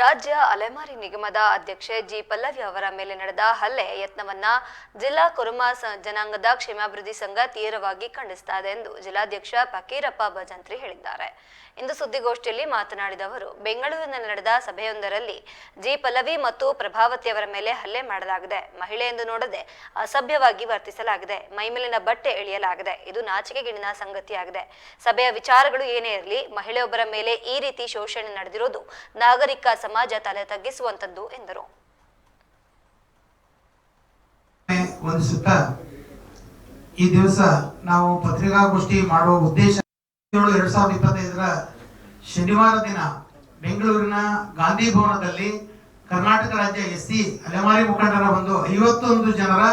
ರಾಜ್ಯ ಅಲೆಮಾರಿ ನಿಗಮದ ಅಧ್ಯಕ್ಷೆ ಜಿ ಪಲ್ಲವಿ ಅವರ ಮೇಲೆ ನಡೆದ ಹಲ್ಲೆ ಯತ್ನವನ್ನ ಜಿಲ್ಲಾ ಕುರುಮ ಜನಾಂಗದ ಕ್ಷೇಮಾಭಿವೃದ್ಧಿ ಸಂಘ ತೀವ್ರವಾಗಿ ಖಂಡಿಸ್ತಾ ಇದೆ ಎಂದು ಜಿಲ್ಲಾಧ್ಯಕ್ಷ ಫಕೀರಪ್ಪ ಭಜಂತ್ರಿ ಹೇಳಿದ್ದಾರೆ. ಇಂದು ಸುದ್ದಿಗೋಷ್ಠಿಯಲ್ಲಿ ಮಾತನಾಡಿದ ಅವರು, ಬೆಂಗಳೂರಿನಲ್ಲಿ ನಡೆದ ಸಭೆಯೊಂದರಲ್ಲಿ ಜಿ ಪಲ್ಲವಿ ಮತ್ತು ಪ್ರಭಾವತಿ ಅವರ ಮೇಲೆ ಹಲ್ಲೆ ಮಾಡಲಾಗಿದೆ. ಮಹಿಳೆ ಎಂದು ನೋಡದೆ ಅಸಭ್ಯವಾಗಿ ವರ್ತಿಸಲಾಗಿದೆ. ಮೈಮೇಲಿನ ಬಟ್ಟೆ ಎಳೆಯಲಾಗಿದೆ. ಇದು ನಾಚಿಕೆಗಿಣಿನ ಸಂಗತಿಯಾಗಿದೆ. ಸಭೆಯ ವಿಚಾರಗಳು ಏನೇ ಇರಲಿ, ಮಹಿಳೆಯೊಬ್ಬರ ಮೇಲೆ ಈ ರೀತಿ ಶೋಷಣೆ ನಡೆದಿರೋದು ನಾಗರಿಕ ಸಮಾಜ ತಲೆ ತಗ್ಗಿಸುವಂತದ್ದು ಎಂದರು. ಈ ದಿವಸ ನಾವು ಪತ್ರಿಕಾಗೋಷ್ಠಿ ಮಾಡುವ ಉದ್ದೇಶ ಎರಡ್ ಸಾವಿರದ ಇಪ್ಪತ್ತೈದರ ಶನಿವಾರ ದಿನ ಬೆಂಗಳೂರಿನ ಗಾಂಧಿ ಭವನದಲ್ಲಿ ಕರ್ನಾಟಕ ರಾಜ್ಯ ಎಸ್ ಸಿ ಅಲೆಮಾರಿ ಮುಖಂಡರ ಒಂದು ಐವತ್ತೊಂದು ಜನರ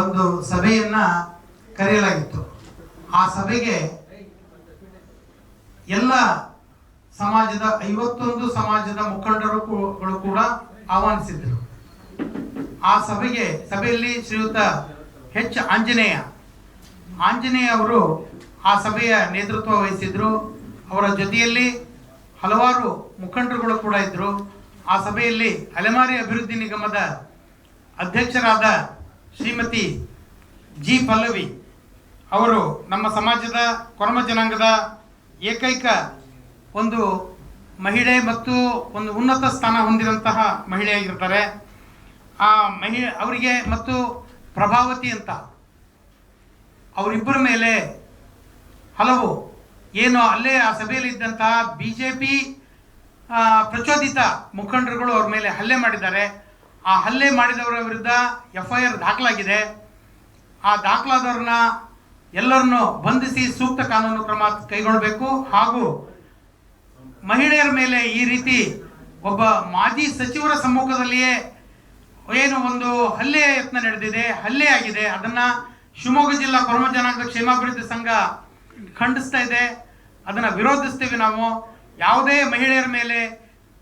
ಒಂದು ಸಭೆಯನ್ನ ಕರೆಯಲಾಗಿತ್ತು. ಆ ಸಭೆಗೆ ಎಲ್ಲ ಸಮಾಜದ ಐವತ್ತೊಂದು ಸಮಾಜದ ಮುಖಂಡರು ಕೂಡ ಆಹ್ವಾನಿಸಿದ್ದರು. ಆ ಸಭೆಗೆ, ಸಭೆಯಲ್ಲಿ ಶ್ರೀಯುತ ಹೆಚ್ ಆಂಜನೇಯ. ಆಂಜನೇಯ ಅವರು ಆ ಸಭೆಯ ನೇತೃತ್ವ ವಹಿಸಿದ್ರು. ಅವರ ಜೊತೆಯಲ್ಲಿ ಹಲವಾರು ಮುಖಂಡರುಗಳು ಕೂಡ ಇದ್ದರು ಆ ಸಭೆಯಲ್ಲಿ ಅಲೆಮಾರಿ ಅಭಿವೃದ್ಧಿ ನಿಗಮದ ಅಧ್ಯಕ್ಷರಾದ ಶ್ರೀಮತಿ ಜಿ. ಪಲ್ಲವಿ ಅವರು ನಮ್ಮ ಸಮಾಜದ ಕೊರಮ ಜನಾಂಗದ ಏಕೈಕ ಒಂದು ಮಹಿಳೆ ಮತ್ತು ಒಂದು ಉನ್ನತ ಸ್ಥಾನ ಹೊಂದಿದಂತಹ ಮಹಿಳೆಯಾಗಿರ್ತಾರೆ ಆ ಮಹಿಳೆ ಅವರಿಗೆ ಮತ್ತು ಪ್ರಭಾವತಿ ಅಂತ. ಅವರಿಬ್ಬರ ಮೇಲೆ ಹಲವು, ಏನು ಅಲ್ಲೇ ಆ ಸಭೆಯಲ್ಲಿ ಇದ್ದಂತಹ ಬಿ ಜೆ ಪಿ ಪ್ರಚೋದಿತ ಮುಖಂಡರುಗಳು ಅವ್ರ ಮೇಲೆ ಹಲ್ಲೆ ಮಾಡಿದ್ದಾರೆ. ಆ ಹಲ್ಲೆ ಮಾಡಿದವರ ವಿರುದ್ಧ ಎಫ್ ಐ ಆರ್ ದಾಖಲಾಗಿದೆ. ಆ ದಾಖಲಾದವ್ರನ್ನ ಎಲ್ಲರನ್ನು ಬಂಧಿಸಿ ಸೂಕ್ತ ಕಾನೂನು ಕ್ರಮ ಕೈಗೊಳ್ಳಬೇಕು ಹಾಗೂ ಮಹಿಳೆಯರ ಮೇಲೆ ಈ ರೀತಿ ಒಬ್ಬ ಮಾಜಿ ಸಚಿವರ ಸಮ್ಮುಖದಲ್ಲಿಯೇ ಏನು ಒಂದು ಹಲ್ಲೆ ಯತ್ನ ನಡೆದಿದೆ, ಹಲ್ಲೆ ಆಗಿದೆ. ಅದನ್ನ ಶಿವಮೊಗ್ಗ ಜಿಲ್ಲಾ ಕೊರಮ ಜನಾಂಗ ಕ್ಷೇಮಾಭಿವೃದ್ಧಿ ಸಂಘ ಖಂಡಿಸ್ತಾ ಇದೆ. ಅದನ್ನ ವಿರೋಧಿಸ್ತೀವಿ ನಾವು. ಯಾವುದೇ ಮಹಿಳೆಯರ ಮೇಲೆ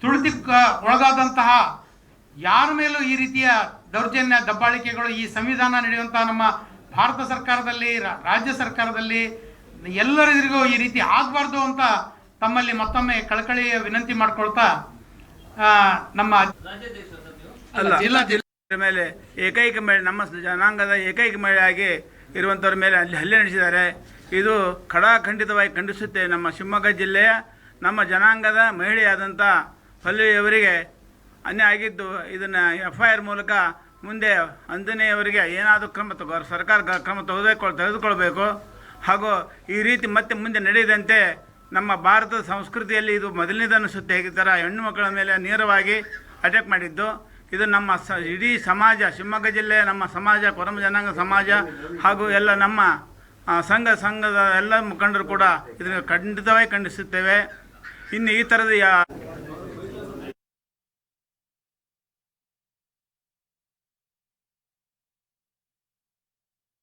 ತುಳಿತ ಒಳಗಾದಂತಹ ಯಾರ ಮೇಲೂ ಈ ರೀತಿಯ ದೌರ್ಜನ್ಯ, ದಬ್ಬಾಳಿಕೆಗಳು ಈ ಸಂವಿಧಾನ ನಡೆಯುವಂತಹ ನಮ್ಮ ಭಾರತ ಸರ್ಕಾರದಲ್ಲಿ ರಾಜ್ಯ ಸರ್ಕಾರದಲ್ಲಿ ಎಲ್ಲರಿಗೂ ಈ ರೀತಿ ಆಗಬಾರ್ದು ಅಂತ ತಮ್ಮಲ್ಲಿ ಮತ್ತೊಮ್ಮೆ ಕಳಕಳಿಯ ವಿನಂತಿ ಮಾಡ್ಕೊಳ್ತಾ ನಮ್ಮ ಜಿಲ್ಲಾ ಜಿಲ್ಲೆ ಮೇಲೆ ಏಕೈಕ ಮಹಿಳೆ ನಮ್ಮ ಜನಾಂಗದ ಏಕೈಕ ಮಹಿಳೆಯಾಗಿ ಇರುವಂಥವ್ರ ಮೇಲೆ ಅಲ್ಲಿ ಹಲ್ಲೆ ನಡೆಸಿದ್ದಾರೆ. ಇದು ಖಡಾಖಂಡಿತವಾಗಿ ಖಂಡಿಸುತ್ತೆ. ನಮ್ಮ ಶಿವಮೊಗ್ಗ ಜಿಲ್ಲೆಯ ನಮ್ಮ ಜನಾಂಗದ ಮಹಿಳೆಯಾದಂಥ ಪಲ್ಲವಿಯವರಿಗೆ ಅನ್ಯಾಯ ಆಗಿದ್ದು ಇದನ್ನು ಎಫ್ ಐ ಆರ್ ಮೂಲಕ ಮುಂದೆ ಅಂಜನೆಯವರಿಗೆ ಏನಾದರೂ ಕ್ರಮ ತಗೋ ಸರ್ಕಾರ ಕ್ರಮ ತೆಗೆದುಕೊಳ್ ತೆಗೆದುಕೊಳ್ಬೇಕು. ಹಾಗೂ ಈ ರೀತಿ ಮತ್ತೆ ಮುಂದೆ ನಡೆಯದಂತೆ ನಮ್ಮ ಭಾರತದ ಸಂಸ್ಕೃತಿಯಲ್ಲಿ ಇದು ಮೊದಲನೇದು ಅನಿಸುತ್ತೆ. ಈ ಥರ ಹೆಣ್ಣು ಮಕ್ಕಳ ಮೇಲೆ ನೇರವಾಗಿ ಅಟ್ಯಾಕ್ ಮಾಡಿದ್ದು. ಇದು ನಮ್ಮ ಸ, ಇಡೀ ಸಮಾಜ, ಶಿವಮೊಗ್ಗ ಜಿಲ್ಲೆಯ ನಮ್ಮ ಸಮಾಜ, ಕೊರಮ ಜನಾಂಗ ಸಮಾಜ ಹಾಗೂ ಎಲ್ಲ ನಮ್ಮ ಸಂಘ, ಸಂಘದ ಎಲ್ಲ ಮುಖಂಡರು ಕೂಡ ಇದನ್ನು ಖಂಡಿತವಾಗಿ ಖಂಡಿಸುತ್ತೇವೆ. ಇನ್ನು ಈ ಥರದ